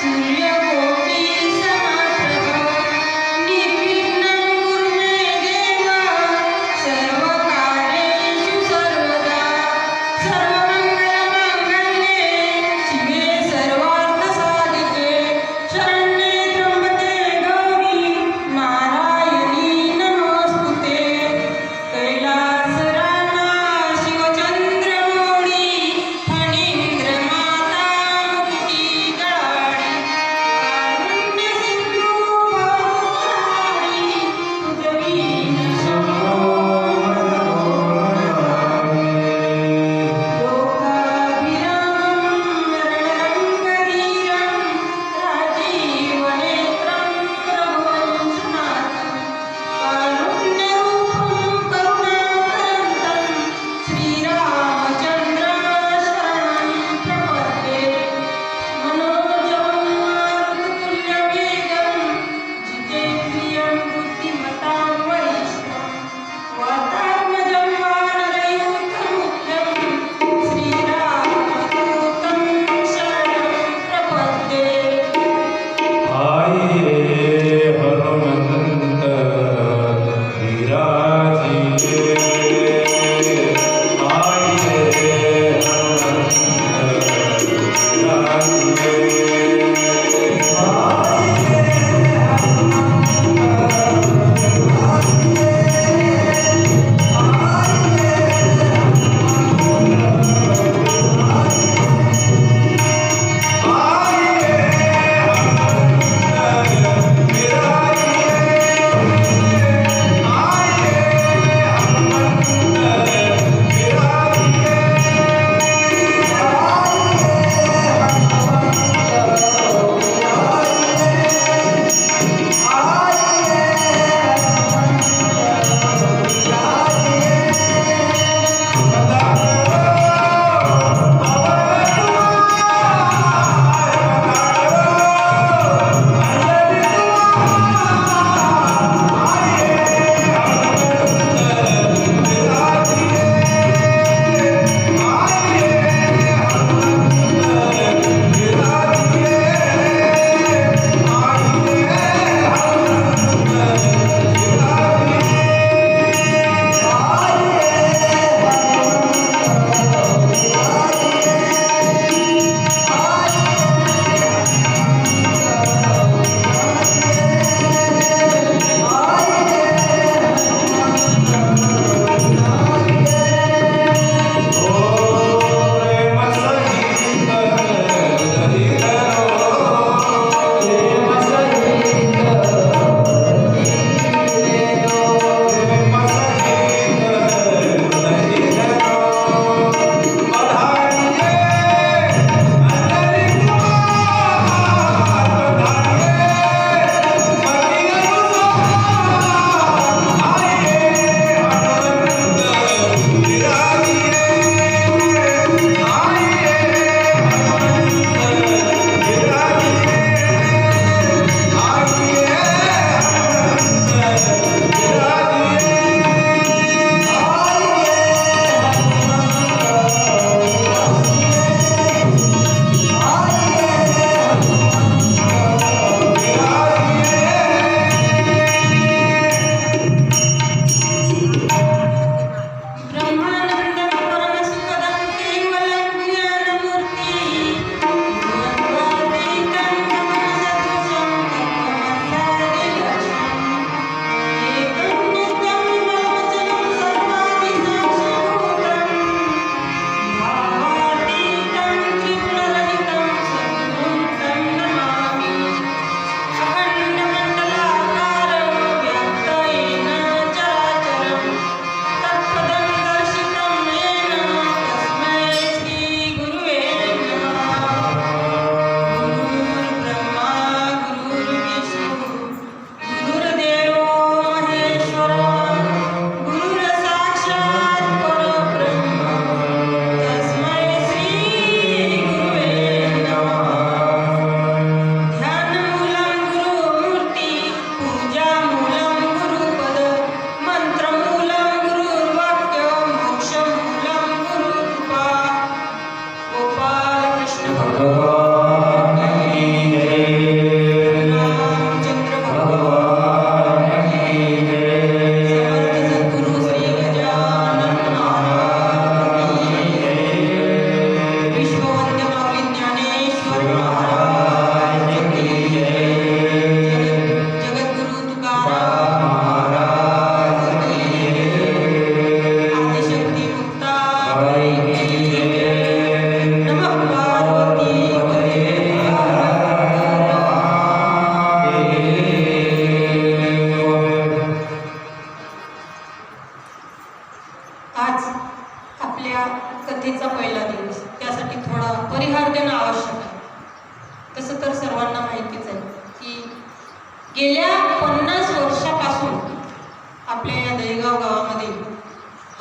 se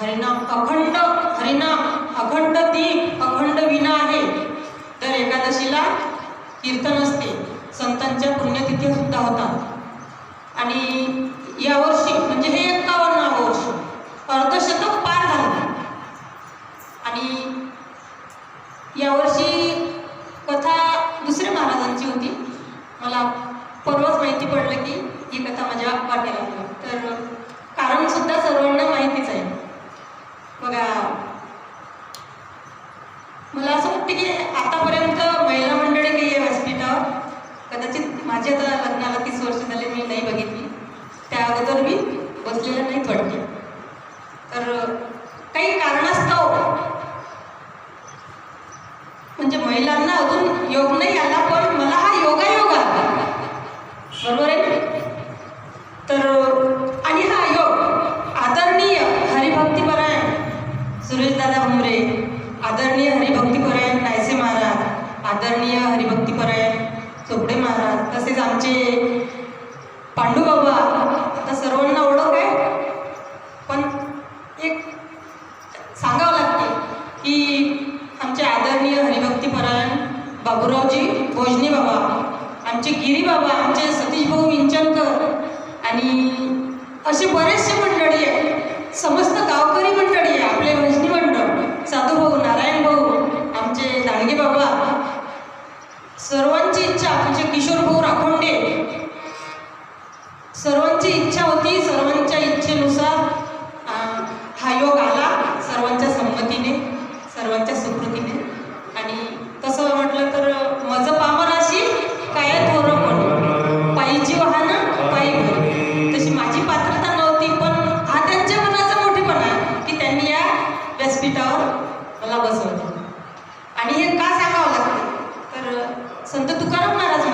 हरिनाम अखंड हरिनाम अखंड ती अखंड विना आहे. तर एकादशीला कीर्तन असते. संतांच्या पुण्यतिथी सुद्धा होतात. आणि यावर्षी म्हणजे हे एक्कावन्नावं वर्ष अर्धशतक पार झालं. आणि यावर्षी कदाचित माझी आता लग्नाला तीस वर्ष झाले मी नाही बघितली. त्या अगोदर मी बसलेलं नाही वाटते तर काही कारणास्तव म्हणजे महिलांना अजून योग नाही आला पण मला हा योगायोग आला. बरोबर आहे? तर आणि हा योग आदरणीय हरिभक्तीपरायण सुरेशदादा भुमरे आदरणीय हरिभक्तीपरायण नायसे महाराज आदरणीय हरिभक्तीपरायण चोपडे महाराज तसेच आमचे पांडूबाबा आता सर्वांना ओळख आहे. पण एक सांगावं लागते की आमचे आदरणीय हरिभक्तीपरायण बाबूरावजी भोजनी बाबा आमचे गिरी बाबा आमचे सतीश भाऊ विंचनकर आणि असे बरेचसे मंडळी आहे समस्त गावकरी मंडळी आहे आपले भजनी मंडळ साधू भाऊ नारायण भाऊ आमचे दांडगे बाबा. सर्व इच्छा आमचे किशोर भाऊ राखोंडे सर्वांची इच्छा होती सर्वांच्या इच्छेनुसार हा योग आला सर्वांच्या संमतीने सर्वांच्या सुकृतीने. आणि तसं म्हटलं तर माझं मज पामराशी काय थोर पण पायीची वाहन पायी घरी. तशी माझी पात्रता नव्हती पण हा त्यांच्या मनाचा मोठेपणा की त्यांनी या व्यासपीठावर मला बसवलं. आणि हे का सांगावं लागतं? तर संत तुकाराम महाराज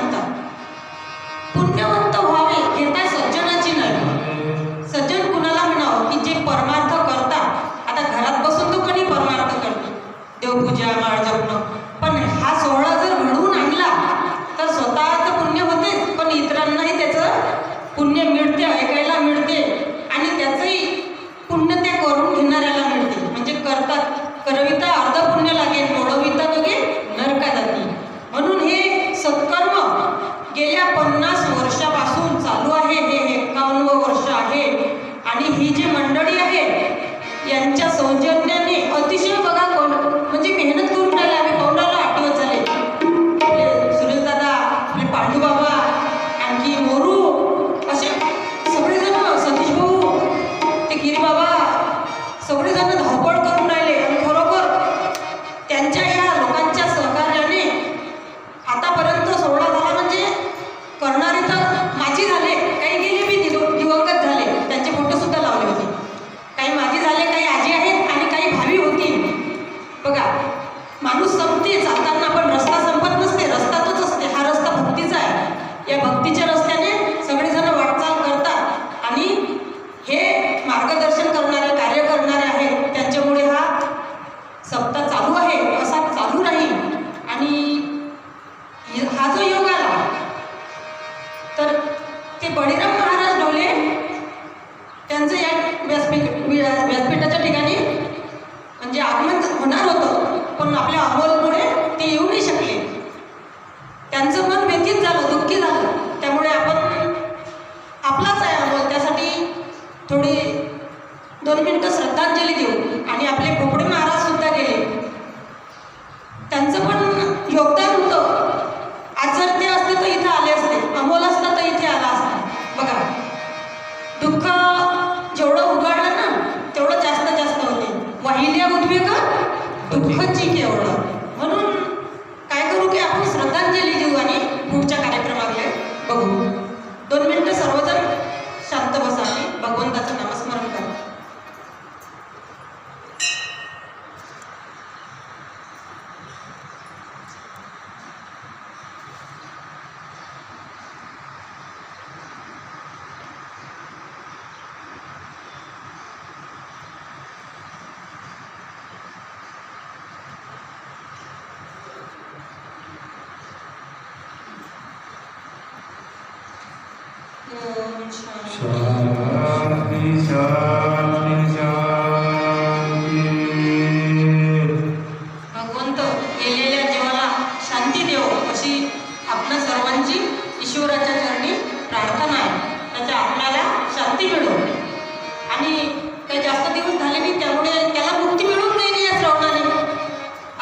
थोडी दोन मिनिटं श्रद्धांजली देऊ. आणि आपले पोपडे महाराज सुद्धा गेले. त्यांचं पण योगदान होतं. आज जर ते असते तर इथं आले असते. अमोल असता तर इथे आला असता. बघा दुःख जेवढं उघडलं ना तेवढं जास्त जास्त होते. वाहिल्या उद्वेग दुःखची केवढं भगवंत गेलेल्या जीवाला शांती देव अशी आपल्या सर्वांची ईश्वराच्या चरणी प्रार्थना आहे. त्याच्या आपल्याला शांती मिळो. आणि काही जास्त दिवस झाले नाही त्यामुळे त्याला मुक्ती मिळून नाही या श्रवणाने.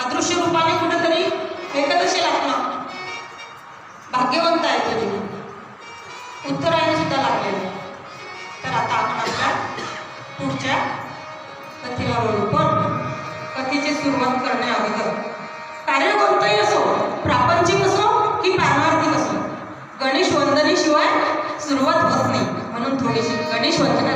अदृश्य रूपाने कुठेतरी एकदशी लागला भाग्यवंत आहे तो. जीव कथेला पण कथेची सुरुवात करण्या अगोदर. कार्य कोणतंही असो प्रापंचिक असो की पारमार्थिक असो गणेश वंदनेशिवाय सुरुवात होत नाही. म्हणून थोडीशी गणेश वंदना